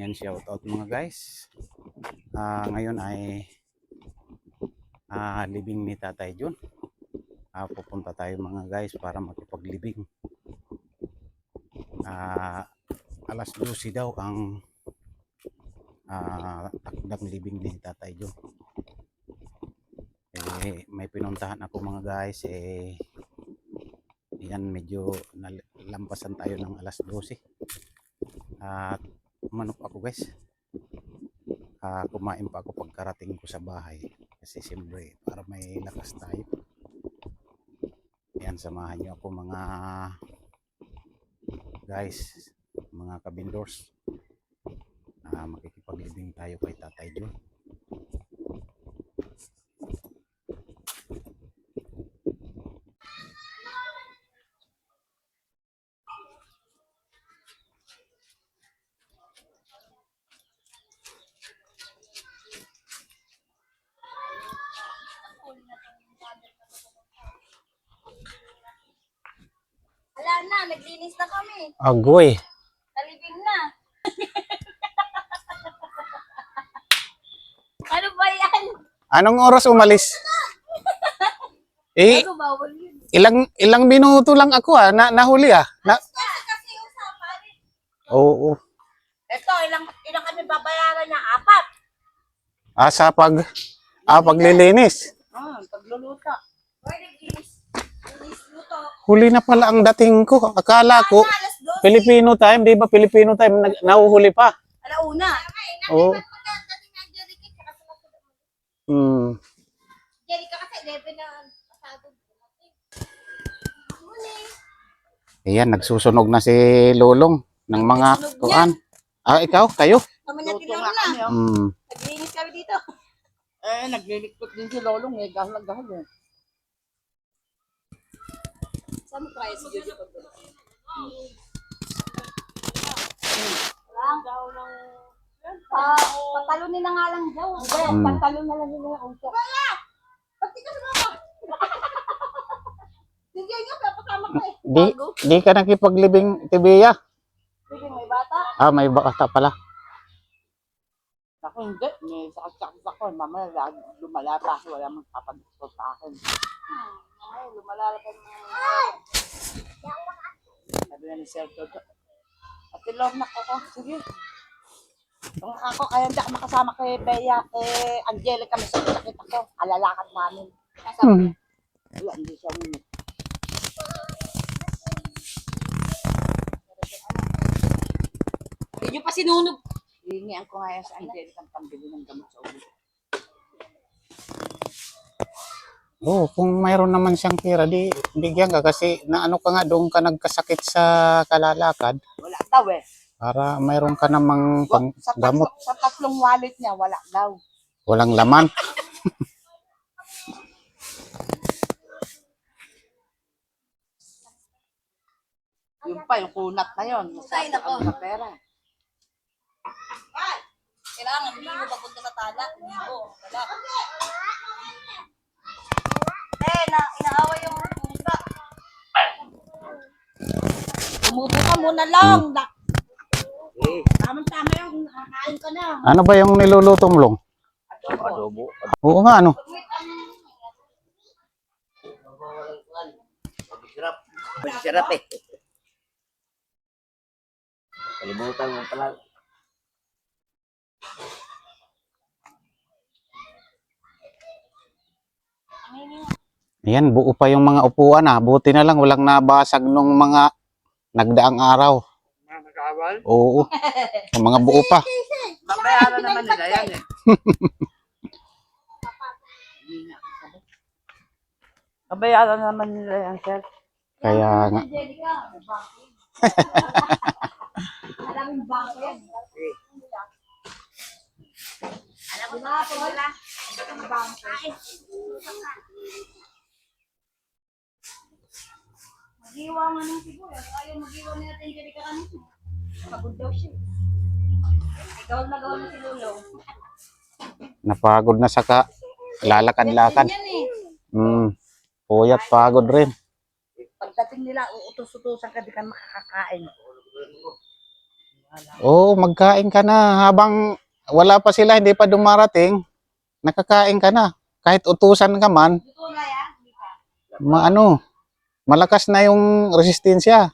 Yan shout out mga guys. Ah, ngayon ay ah, libing ni Tatay Jun. Ah, pupunta tayo mga guys para makipaglibing. Ah, alas 12 daw ang ah, takdang libing ni Tatay Jun. Eh, may pinuntahan ako mga guys eh yan medyo nalampasan tayo ng alas 12 at manok ako guys. Ah, kumain pa ako pagkarating ko sa bahay. Kasi siyempre para may lakas tayo. Yan samahan niyo ako mga guys mga kabindors. Ah, makikipaglibing tayo kay Tatay Jun Wala na, naglinis na kami. agoy Talibing na. ano ba yan? anong oras umalis eh Ano ilang ilang minuto lang ako ah na, nahuli ah na, Kasi, usapan. oo Ito, ilang, ilang kami babayaran niya? Apat. ah sa pag ah paglilinis Ah, pagluluto. Hoy, naglinis. Huli na pala ang dating ko akala ko alas 12. Filipino time di ba Filipino time nag- nahuhuli pa Alauna. oo mga mm. Jerica kasi 11 na pasado. Huli. Ayan, nagsusunog na si Lolong ng mga kuan. Ah, ikaw, kayo? Kami na tinawag nga na. kami, oh. Mm. Naglinis kami dito. Eh, naglilikot din si Lolong eh. Gahal na gahal eh. Saan mo kaya si Judy pag Ah, patalunin na nga lang daw. Hmm. Pantalon na lang nila yung uso. Wala! Ba't di ka sumama? Hindi nyo, kapasama ko eh. Di, di ka nakipaglibing, Tibiya. Sige, may bata. Ah, may bata pala. Ako hindi. May sakit-sakit ako. Mamaya lag- lumala pa ako. Wala mang papagusto sa akin. Ay, lumalala pa ng Sabi na ni Sir Toto. Ate Lord, ako. Sige. Kung ako, kaya hindi ako makasama kay Bea, kay Angelica, may sakit ako. Alalakad namin. Hmm. Wala, hindi siya. Hindi nyo pa sinunog. Hihingian ko nga yan sa Angelica ang pambili ng gamot sa ulo. Oo, oh, kung mayroon naman siyang pera, di bigyan ka kasi naano ka nga doon ka nagkasakit sa kalalakad Wala daw eh. para mayroon ka namang pang Sa, gamot. sa tatlong wallet niya, wala daw. Walang laman. Yun pa, yung kunat na yun. Ay, nako. Sa pera. Kailangan, hindi mo papunta sa tala. Mo. Wala. Eh, na, inaaway yung pusa. Umupo ka muna lang. Tamang-tama yung nakakain ka na. Ano ba yung niluluto mo, Long? Adobo. Oo nga, ano? Masarap eh. Kalimutan mo pala. Ayan, buo pa yung mga upuan ah. Buti na lang walang nabasag nung mga nagdaang araw. Mga? Oo. Yung mga buo pa. Babayaran naman nila yan eh. Babayaran naman nila yan, sir. Kaya nga. Alam yung bangko yan. Alam mo. Yung bangko. Magiwa nga ng siguro. Ayaw magiwa ni natin Angelica kanina. Pagod daw siya. Ikaw na gawa na si Lolo. Napagod na sa ka. Lalakad-lakad. Eh. Mm. Puyat pagod rin. Pagdating nila, uutos-utosan ka, di ka makakakain. Oo, magkain ka na habang wala pa sila, hindi pa dumarating, nakakain ka na. Kahit utusan ka man, maano, malakas na yung resistensya.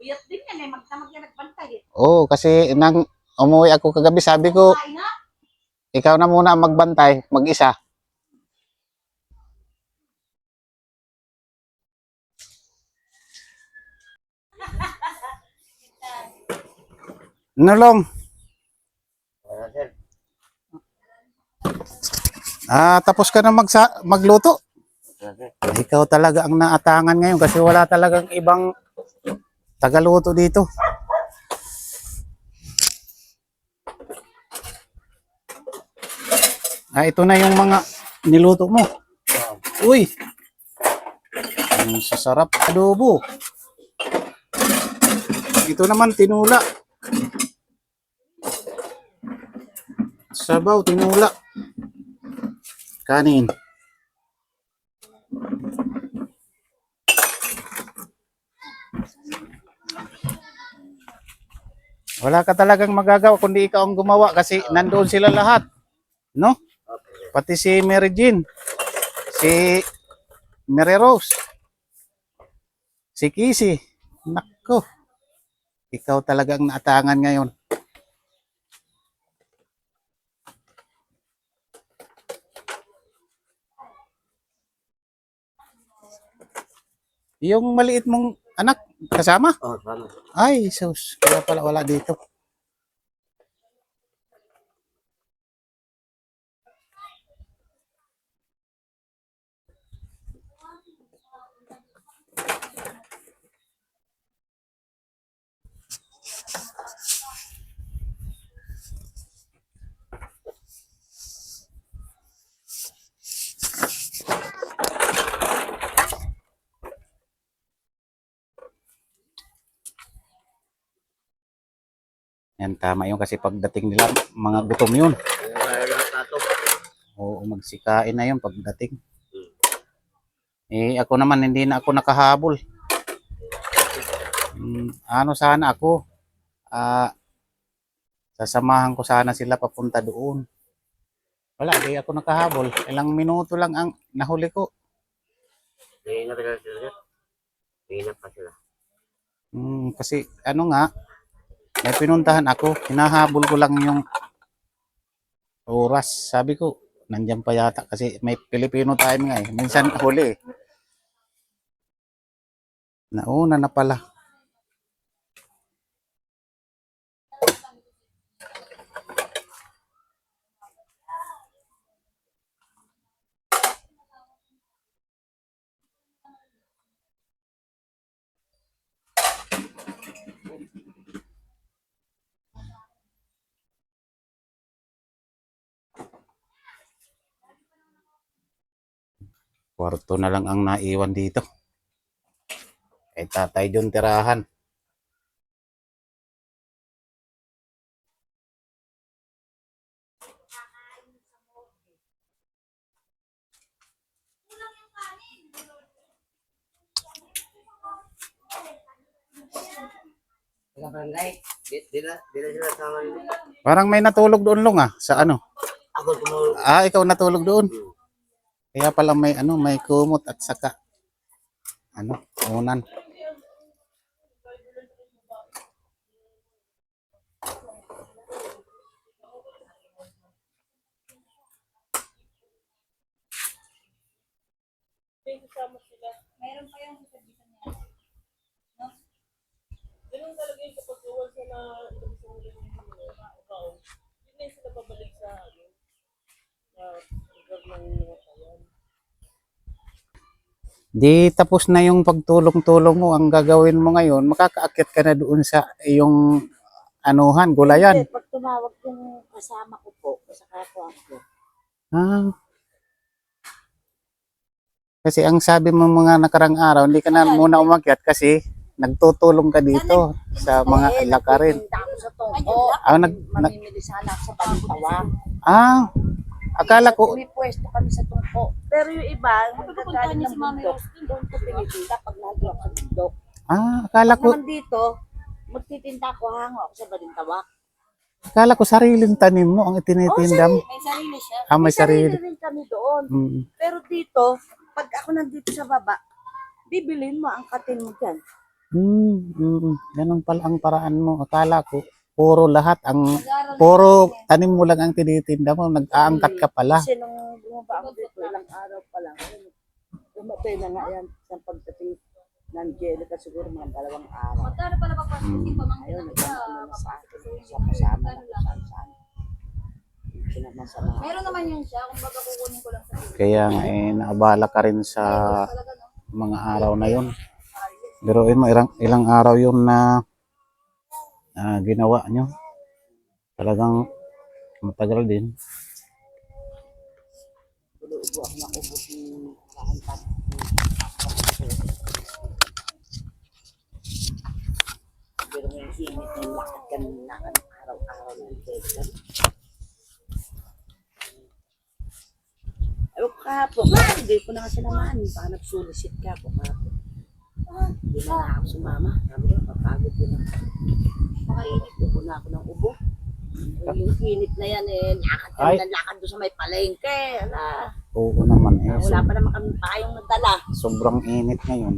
Uyat din yan eh. Magdamag yan nagbantay eh. Oo, kasi nang umuwi ako kagabi, sabi ko, ikaw na muna magbantay, mag-isa. Nalong, Ano, sir? Ah, tapos ka na magsa- magluto. Ikaw talaga ang naatangan ngayon kasi wala talagang ibang tagaluto dito. Ah, ito na yung mga niluto mo. Uy! Ang sasarap adobo. Ito naman tinula. Sabaw, tinula. Kanin. Wala ka talagang magagawa kundi ikaw ang gumawa kasi nandoon sila lahat. No? Pati si Mary Jean, si Mary Rose, si Kisi. Nako. Ikaw talagang naatangan ngayon. Yung maliit mong anak, kasama? Oh, sana. Ay, sus. Kaya pala wala dito. Yan, tama yun kasi pagdating nila, mga gutom yun. Na. Oo, magsikain na yun pagdating. Eh, ako naman, hindi na ako nakahabol. Hmm, ano sana ako? Ah, sasamahan ko sana sila papunta doon. Wala, di ako nakahabol. Ilang minuto lang ang nahuli ko. Naingat na sila, sir. Naingat pa sila. Hmm, kasi ano nga, may pinuntahan ako, hinahabol ko lang yung oras. Sabi ko, nandyan pa yata kasi may Filipino time nga eh. Minsan huli eh. Nauna na pala. Kwarto na lang ang naiwan dito. Kay tatay John tirahan. Parang may natulog doon long ah. Sa ano? Ako. Ah, ikaw natulog doon. Kaya pala may ano, may kumot at saka ano, unan. Mayroon pa yung sasabitan niya. Ganun talaga yung kapag uwal sa na ibig sabihin ng mga tao, yun na yung sila babalik sa ano, sa lugar ng mga kayan. Di tapos na yung pagtulong-tulong mo. Ang gagawin mo ngayon, makakaakyat ka na doon sa iyong anuhan, gulayan. Hindi, pag tumawag yung kasama ko po, sa kapwa ko, Ah. Kasi ang sabi mo mga nakarang araw, hindi ka na muna umakyat kasi nagtutulong ka dito sa mga eh, lakarin. ako sa tungko. Ah, nag, nag, Mamimili sana ako sa Balitawa. ah, akala ko, May pwesto kami sa tungko. Pero yung iba, nagkagaling ng bundok, doon ko pinitinda pag nandun ako sa bundok. ah, akala ko, Naman dito, magtitinda ko, hango ako sa Balintawak. Kala ko sariling tanim mo ang itinitinda mo. May sarili siya. Ah, may sarili. rin kami doon. Mm. Pero dito, pag ako nandito sa baba, bibilin mo ang katin mo dyan. Mm, mm, ganun pala ang paraan mo. Akala ko, puro lahat ang, puro tanim mo lang ang tinitinda mo. Nag-aangkat ka pala. Kasi nung bumaba ako dito, ilang araw pa lang, umatay na nga yan sa pagdating ng Angelica siguro mga dalawang araw. Magkano pala pagpasok pa mga Ayun, nagkakaano na sa akin. Sa kasama na kung saan saan. Meron naman yun siya, kung baga kukunin ko lang sa. Kaya nga, eh, naabala ka rin sa mga araw na yun. Pero mo, ilang, ilang araw yun na ah, ginawa nyo. Talagang matagal din. Ng ng. Pero may init na lakad kanina ka ng araw-araw ng Angelica. Ayaw ko kahapon. Hindi ko na kasi naman. Baka nagsulisit ka ako kahapon. Hindi na ako sumama. Sabi ko, papagod din ako. Makainit. Ubo na ako ng ubo. Yung init na yan eh, Ay. ng lakad doon sa may palengke. Ala, Oo naman. Eh, wala pa naman kami payong nadala. sobrang init ngayon.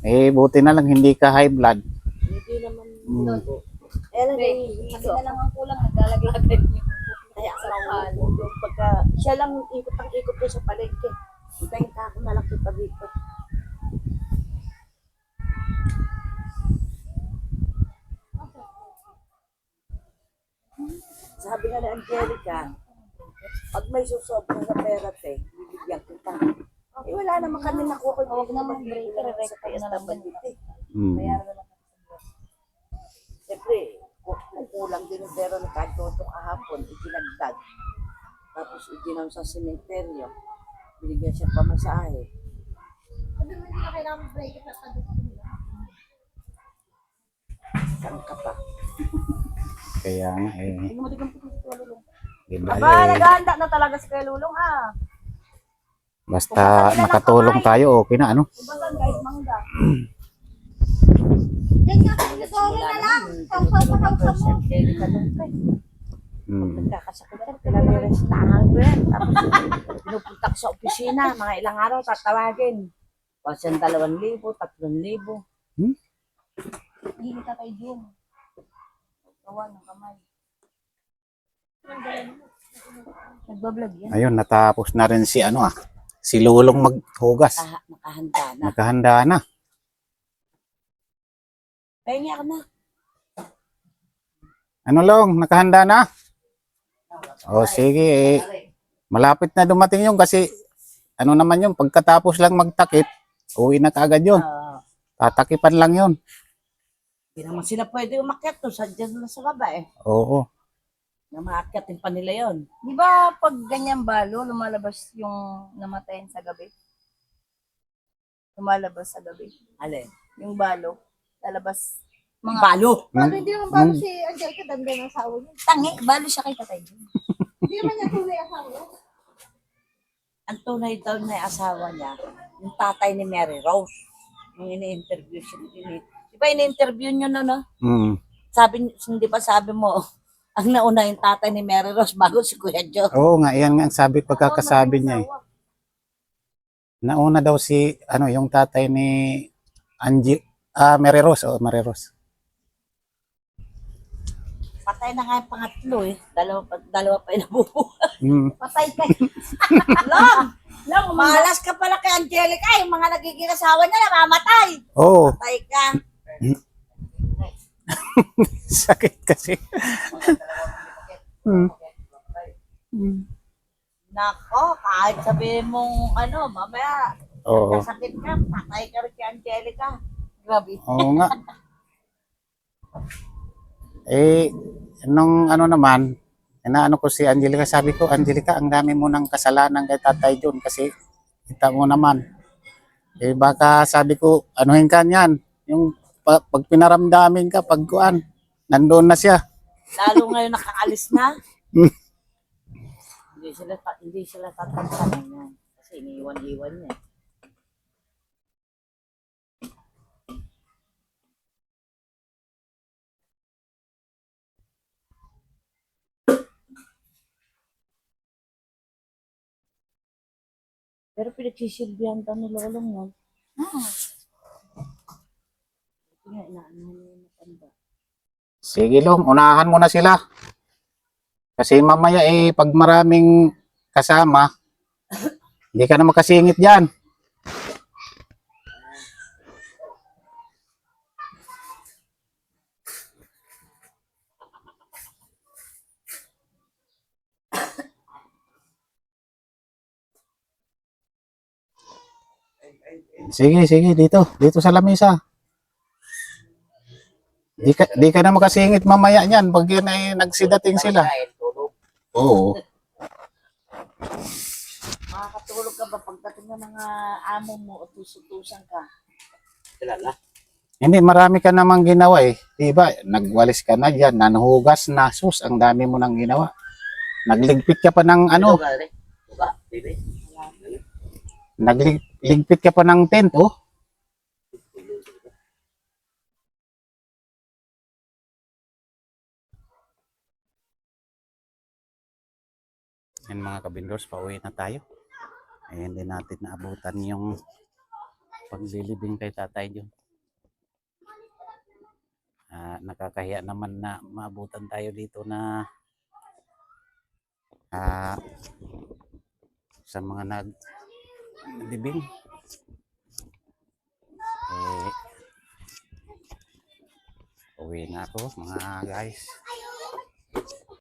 Eh, buti na lang hindi ka high blood. Hindi naman. Mm. Eh, lang, Kasi na lang ang kulang, naglalaglagan niyo. Kaya ako yung pagka, siya lang ikot ang ikot ko sa palengke. Ka ako na lang kita dito. Sabi nga ni Angelica, pag may susobra sa pera, te, bibigyan kita. Eh, wala naman kami nakuha ko. Huwag naman break, re-rect sa na lang bandit eh. Mm. Siyempre, ku- kung kulang din yung pera na kagtoto kahapon, itinagdag. Tapos iginaw sa sementeryo. Binigyan siya pamasahe. Sabi mo, hindi na kailangan break at Saan ka pa? Kaya nga eh. Hindi mo tignan po sa lulong. Di Aba, bale, naghahanda na talaga si Kuya Lulong ah. basta nakatulong tayo, okay na ano? Ibasan guys, mangga. Yan nga, sorry na lang. Sausaw pa sausaw mo. Siyempre, ganun pa eh. Mm. Nagkakasakitan, pinalirestahan ko yan. Tapos, pinupunta ko sa opisina, mga ilang araw, tatawagin. Kasi ang dalawang libo, tatlong libo. Hindi ka kay June. Gawa ng kamay. Nagbablog yan. Ayun, natapos na rin si ano ah. Si Lulong maghugas. Nakaha- nakahanda na. Nakahanda na. Pahingi ako na. Ano long, nakahanda na? O sige, eh, malapit na dumating yung kasi ano naman yung pagkatapos lang magtakip, uwi na kaagad yun. Tatakipan lang yun. Hindi naman sila pwede umakyat to. Sadyan na sa baba eh. Oo. Na maakyatin pa nila yon. Di ba pag ganyan balo, lumalabas yung namatayan sa gabi? Lumalabas sa gabi. Alin? Yung balo, lalabas. Mga Balo. Balo, hindi naman balo Mm. si Angelica, danda ng asawa niya. Tangi, balo siya kay tatay June. Hindi naman niya tunay asawa niya. Ang tunay daw na asawa niya, yung tatay ni Mary Rose. Yung ini-interview siya. Ini, ba ini-interview niyo na, no? Mm. Sabi, hindi ba sabi mo, ang nauna yung tatay ni Mary Rose bago si Kuya Joe. Oo nga, yan nga ang sabi, pagkakasabi niya eh. Nauna daw si, ano, yung tatay ni Angie, ah, Mary Rose, oh, Mary Rose. Patay na nga yung pangatlo eh. Dalawa pa, dalawa pa yung nabubuhay. Mm. Patay ka. Lang! Lang, malas ka pala kay Angelica. Yung mga nagiging asawa niya namamatay. Oo, Patay ka. sakit kasi. Mm. Nako, kahit sabihin mong ano, mamaya, Oo. kasakit ka, patay ka rin kay Angelica. Grabe. Oo nga. Eh, nung ano naman, inaano ko si Angelica, sabi ko, Angelica, ang dami mo ng kasalanan kay Tatay John kasi kita mo naman. Eh baka sabi ko, anuhin ka niyan, yung pa, pag pinaramdamin ka, pag kuan, nandoon na siya. Lalo ngayon nakaalis na. hindi sila hindi sila tatantanan yan. Kasi iniwan-iwan niya. Pero pinagsisilbihan ka ni Lolong yan. Ah. Hmm. Nga, inaano niya yung. Sige Long, unahan mo na sila. Kasi mamaya eh, pag maraming kasama, hindi ka na makasingit dyan. Sige, sige, dito. Dito sa lamesa. Di ka, di ka na makasingit mamaya niyan pag yun ay nagsidating sila. Oo. Makakatulog ka ba pagdating ng mga amo mo o tusutusan ka? Sila na. Hindi, marami ka namang ginawa eh. Diba, nagwalis ka na dyan, nanhugas na, sus, ang dami mo nang ginawa. Nagligpit ka pa ng ano, nagligpit ka pa ng tent, oh. Yan mga kabindors, pauwi na tayo. Ay, hindi natin naabutan yung paglilibing kay Tatay John. Ah, nakakahiya naman na maabutan tayo dito na ah, sa mga nag libing. Eh, uwi na ako mga guys.